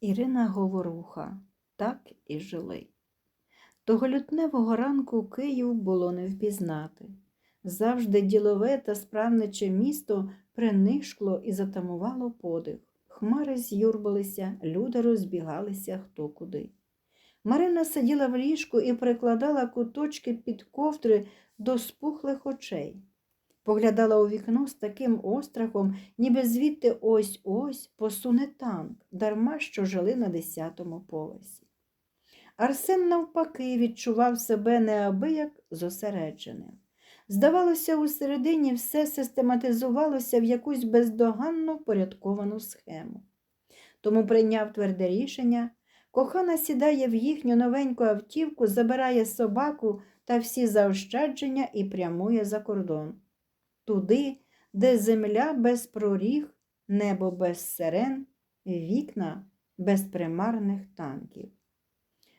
Ірина Говоруха так і жили. Того лютневого ранку Київ було не впізнати. Завжди ділове та справниче місто принишкло і затамувало подих. Хмари з'юрбилися, люди розбігалися хто куди. Марина сиділа в ліжку і прикладала куточки під ковдри до спухлих очей. Поглядала у вікно з таким острахом, ніби звідти ось ось посуне танк, дарма що жили на десятому поверсі. Арсен, навпаки, відчував себе неабияк зосередженим. Здавалося, у середині все систематизувалося в якусь бездоганно впорядковану схему. Тому прийняв тверде рішення, кохана сідає в їхню новеньку автівку, забирає собаку та всі заощадження і прямує за кордон. Туди, де земля без проріг, небо без сирен, вікна без примарних танків.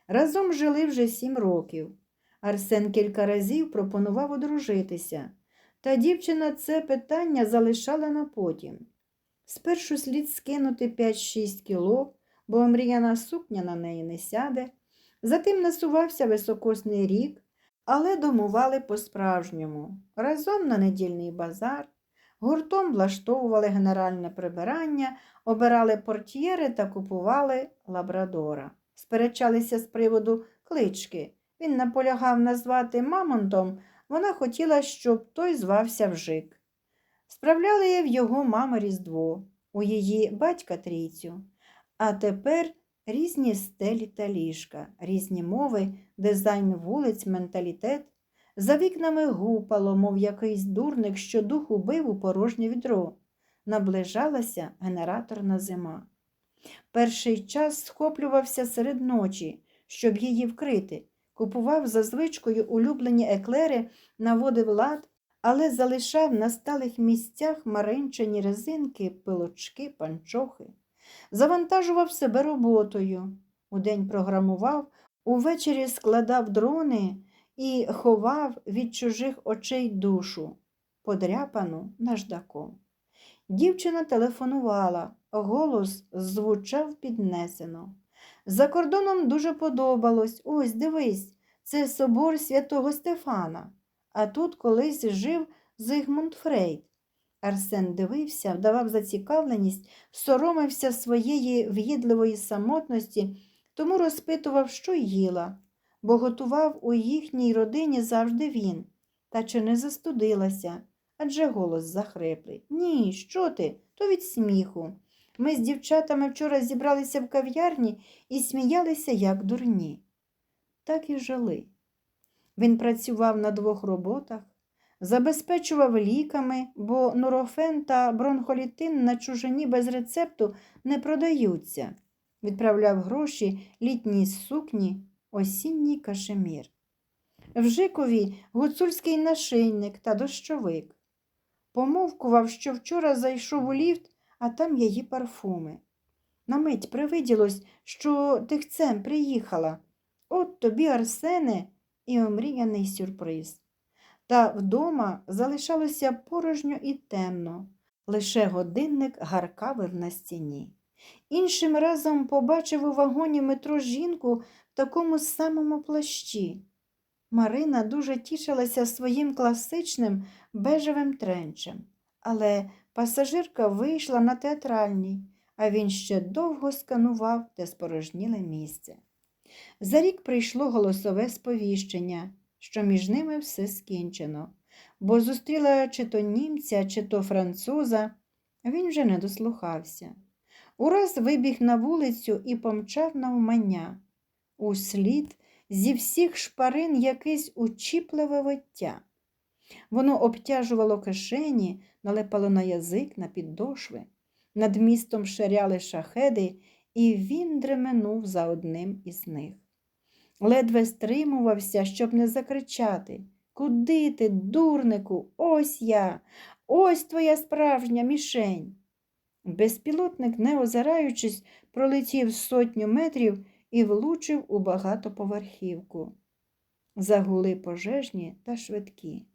Разом жили вже сім років. Арсен кілька разів пропонував одружитися, та дівчина це питання залишала на потім. Спершу слід скинути 5-6 кіло, бо омріяна сукня на неї не сяде. Затим насувався високосний рік, але домували по-справжньому. Разом на недільний базар, гуртом влаштовували генеральне прибирання, обирали портьєри та купували лабрадора. Сперечалися з приводу клички. Він наполягав назвати Мамонтом, вона хотіла, щоб той звався Вжик. Справляли в його мама Різдво, у її батька трійцю. А тепер різні стелі та ліжка, різні мови, дизайн вулиць, менталітет. За вікнами гупало, мов якийсь дурник, що дух убив у порожнє відро. Наближалася генераторна зима. Перший час схоплювався серед ночі, щоб її вкрити. Купував за звичкою улюблені еклери, наводив лад, але залишав на сталих місцях маринчані резинки, пилочки, панчохи. Завантажував себе роботою. Удень програмував, увечері складав дрони і ховав від чужих очей душу, подряпану наждаком. Дівчина телефонувала, голос звучав піднесено. За кордоном дуже подобалось. Ось дивись, це собор святого Стефана. А тут колись жив Зигмунд Фрейд. Арсен дивився, вдавав зацікавленість, соромився своєї в'їдливої самотності, тому розпитував, що їла, бо готував у їхній родині завжди він. Та чи не застудилася? Адже голос захриплий. Ні, що ти? То від сміху. Ми з дівчатами вчора зібралися в кав'ярні і сміялися, як дурні. Так і жили. Він працював на двох роботах, забезпечував ліками, бо нурофен та бронхолітин на чужині без рецепту не продаються, відправляв гроші літній сукні, осінній кашемір. В Жикові гуцульський нашийник та дощовик. Помовкував, що вчора зайшов у ліфт, а там її парфуми. На мить привиділось, що тихцем приїхала. От тобі, Арсене, і омріяний сюрприз. Та вдома залишалося порожньо і темно, лише годинник гаркавив на стіні. Іншим разом побачив у вагоні метро жінку в такому самому плащі. Марина дуже тішилася своїм класичним бежевим тренчем, але пасажирка вийшла на театральній, а він ще довго сканував те спорожніле місце. За рік прийшло голосове сповіщення, що між ними все скінчено, бо зустріла чи то німця, чи то француза, він вже не дослухався. Ураз вибіг на вулицю і помчав навмання. Услід зі всіх шпарин якесь учіпливе виття. Воно обтяжувало кишені, налипало на язик, на піддошви. Над містом ширяли шахеди, і він дременув за одним із них. Ледве стримувався, щоб не закричати Куди ти, дурнику? Ось я, ось твоя справжня мішень. Безпілотник, не озираючись, пролетів сотню метрів і влучив у багатоповерхівку. Загули пожежні та швидкі.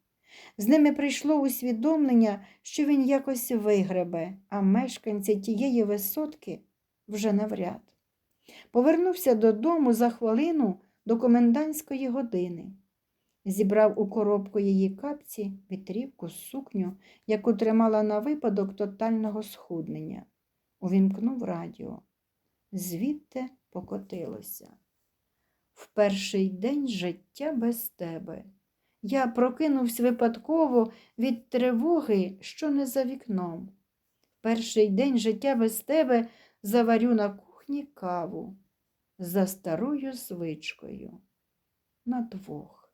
З ними прийшло усвідомлення, що він якось вигребе, а мешканці тієї висотки вже навряд. Повернувся додому за хвилину до комендантської години. Зібрав у коробку її капці, вітрівку, сукню, яку тримала на випадок тотального схуднення. Увімкнув радіо. Звідти покотилося. В перший день життя без тебе. Я прокинувся випадково від тривоги, що не за вікном. Перший день життя без тебе заварю на кухні каву за старою звичкою на двох.